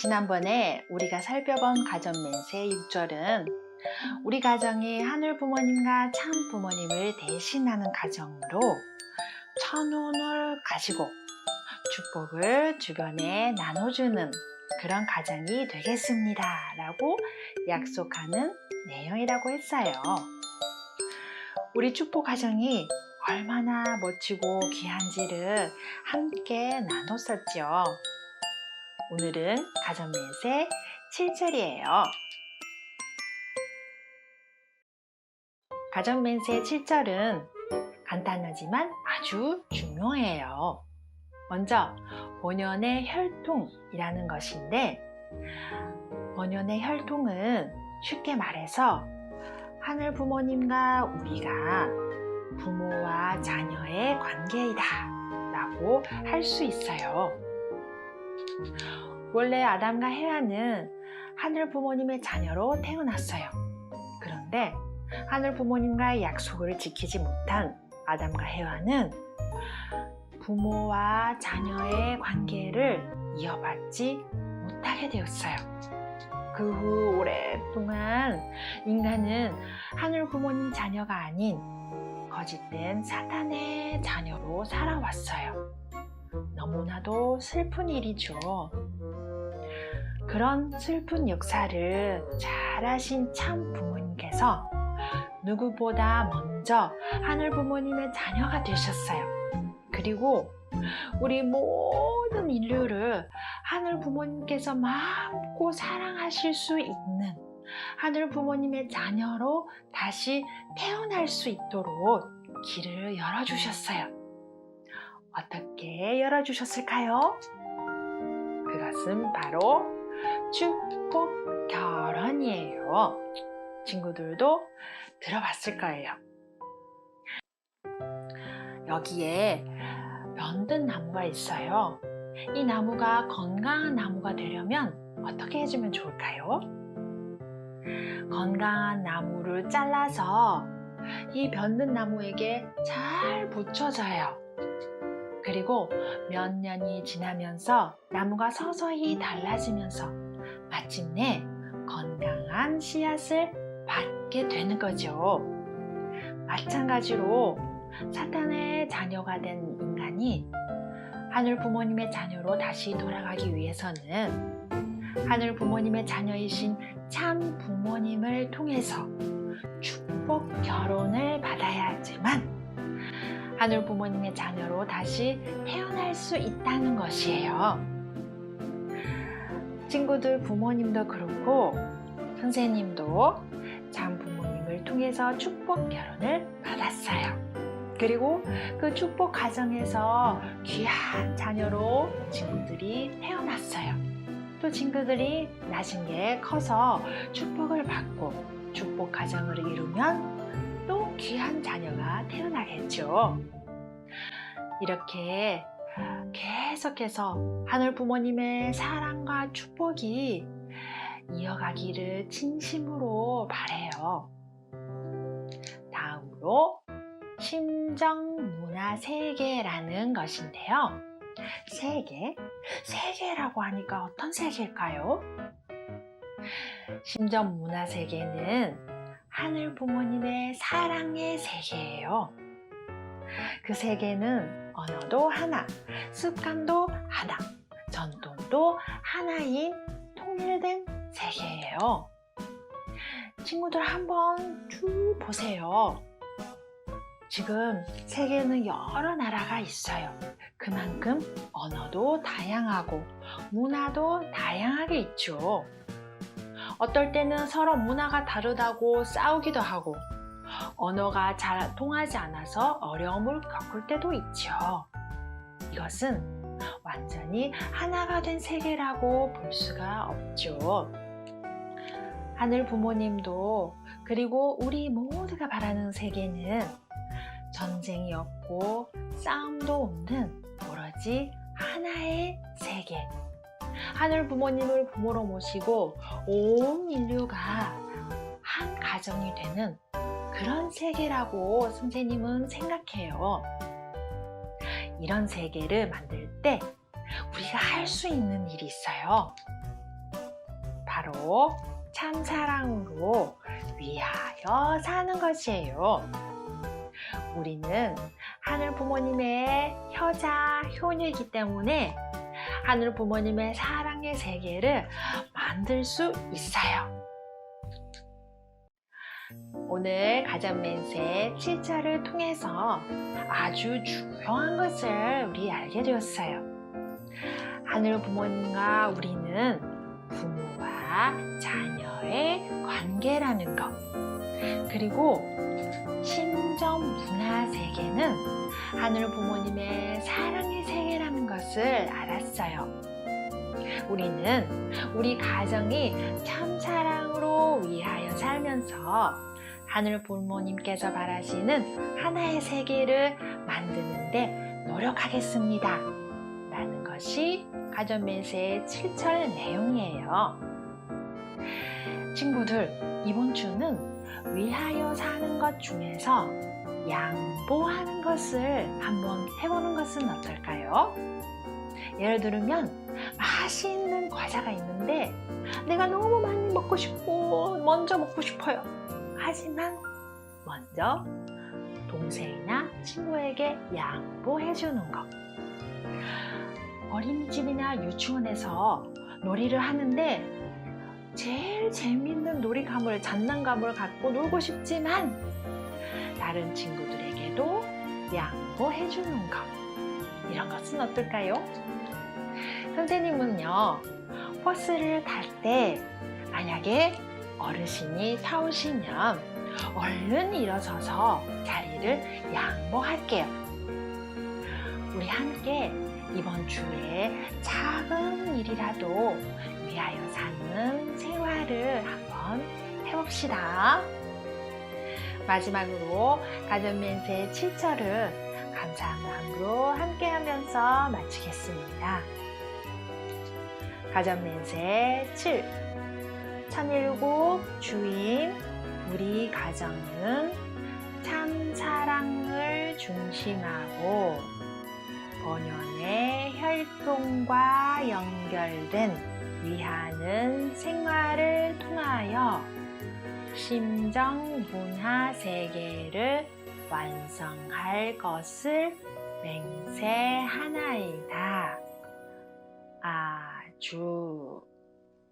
지난번에 우리가 살펴본 가정 멘세 6절은 우리 가정이 하늘 부모님과 참 부모님을 대신하는 가정으로 천운을 가지고 축복을 주변에 나눠주는 그런 가정이 되겠습니다. 라고 약속하는 내용이라고 했어요. 우리 축복 가정이 얼마나 멋지고 귀한지를 함께 나눴었죠. 오늘은 가정 멘세 7절이에요. 가정 멘세 7절은 간단하지만 아주 중요해요. 먼저 본연의 혈통이라는 것인데 본연의 혈통은 쉽게 말해서 하늘 부모님과 우리가 부모와 자녀의 관계이다 라고 할 수 있어요. 원래 아담과 헤아는 하늘 부모님의 자녀로 태어났어요. 그런데 하늘 부모님과의 약속을 지키지 못한 아담과 헤아는 부모와 자녀의 관계를 이어받지 못하게 되었어요. 그 후 오랫동안 인간은 하늘 부모님 자녀가 아닌 거짓된 사탄의 자녀로 살아왔어요. 너무나도 슬픈 일이죠. 그런 슬픈 역사를 잘 아신 참 부모님께서 누구보다 먼저 하늘 부모님의 자녀가 되셨어요. 그리고 우리 모든 인류를 하늘 부모님께서 마음고 사랑하실 수 있는 하늘 부모님의 자녀로 다시 태어날 수 있도록 길을 열어주셨어요. 어떻게 열어주셨을까요? 그것은 바로 축복 결혼이에요. 친구들도 들어봤을 거예요. 여기에 면든 나무가 있어요. 이 나무가 건강한 나무가 되려면 어떻게 해주면 좋을까요? 건강한 나무를 잘라서 이 변든 나무에게 잘 붙여줘요. 그리고 몇 년이 지나면서 나무가 서서히 달라지면서 마침내 건강한 씨앗을 받게 되는 거죠. 마찬가지로 사탄의 자녀가 된 인간이 하늘 부모님의 자녀로 다시 돌아가기 위해서는 하늘 부모님의 자녀이신 참 부모님을 통해서 축복 결혼을 받아야지만 하늘 부모님의 자녀로 다시 태어날 수 있다는 것이에요. 친구들 부모님도 그렇고 선생님도 참 부모님을 통해서 축복 결혼을 받았어요. 그리고 그 축복 가정에서 귀한 자녀로 친구들이 태어났어요. 또 친구들이 나중에 커서 축복을 받고 축복 가정을 이루면 또 귀한 자녀가 태어나겠죠. 이렇게 계속해서 하늘 부모님의 사랑과 축복이 이어가기를 진심으로 바래요. 다음으로 심정 문화 세계라는 것인데요. 세계? 세계라고 하니까 어떤 세계일까요? 심정 문화 세계는 하늘 부모님의 사랑의 세계예요. 그 세계는 언어도 하나, 습관도 하나, 전통도 하나인 통일된 세계예요. 친구들 한번 쭉 보세요. 지금 세계는 여러 나라가 있어요. 그만큼 언어도 다양하고 문화도 다양하게 있죠. 어떨 때는 서로 문화가 다르다고 싸우기도 하고 언어가 잘 통하지 않아서 어려움을 겪을 때도 있죠. 이것은 완전히 하나가 된 세계라고 볼 수가 없죠. 하늘 부모님도 그리고 우리 모두가 바라는 세계는 전쟁이 없고 싸움도 없는 오로지 하나의 세계. 하늘 부모님을 부모로 모시고 온 인류가 한 가정이 되는 그런 세계라고 선생님은 생각해요. 이런 세계를 만들 때 우리가 할 수 있는 일이 있어요. 바로 참사랑으로 위하여 사는 것이에요. 우리는 하늘 부모님의 효자, 효녀이기 때문에 하늘 부모님의 사랑의 세계를 만들 수 있어요. 오늘 가전맨세 7절을 통해서 아주 중요한 것을 우리 알게 되었어요. 하늘 부모님과 우리는 부모와 자녀의 관계라는 것. 그리고 심정 문화 세계는 하늘 부모님의 사랑의 세계라는 것을 알았어요. 우리는 우리 가정이 참 사랑으로 위하여 살면서 하늘 부모님께서 바라시는 하나의 세계를 만드는데 노력하겠습니다. 라는 것이 가전매세의 7철 내용이에요. 친구들, 이번 주는 위하여 사는 것 중에서 양보하는 것을 한번 해보는 것은 어떨까요? 예를 들면 맛있는 과자가 있는데 내가 너무 많이 먹고 싶고 먼저 먹고 싶어요. 하지만 먼저 동생이나 친구에게 양보해 주는 것. 어린이집이나 유치원에서 놀이를 하는데 제일 재밌는 놀이감을 장난감을 갖고 놀고 싶지만 다른 친구들에게도 양보해 주는 것. 이런 것은 어떨까요? 선생님은요, 버스를 탈 때 만약에 어르신이 타오시면 얼른 일어서서 자리를 양보할게요. 우리 함께 이번 주에 작은 일이라도 위하여 사는 생활을 한번 해봅시다. 마지막으로 가전멘트의 7절을 감사한 마음으로 함께 하면서 마치겠습니다. 가전멘세 7 천일국 주인 우리 가정은 참 사랑을 중심하고 본연의 혈통과 연결된 위하는 생활을 통하여 심정 문화 세계를 완성할 것을 맹세하나이다. 아주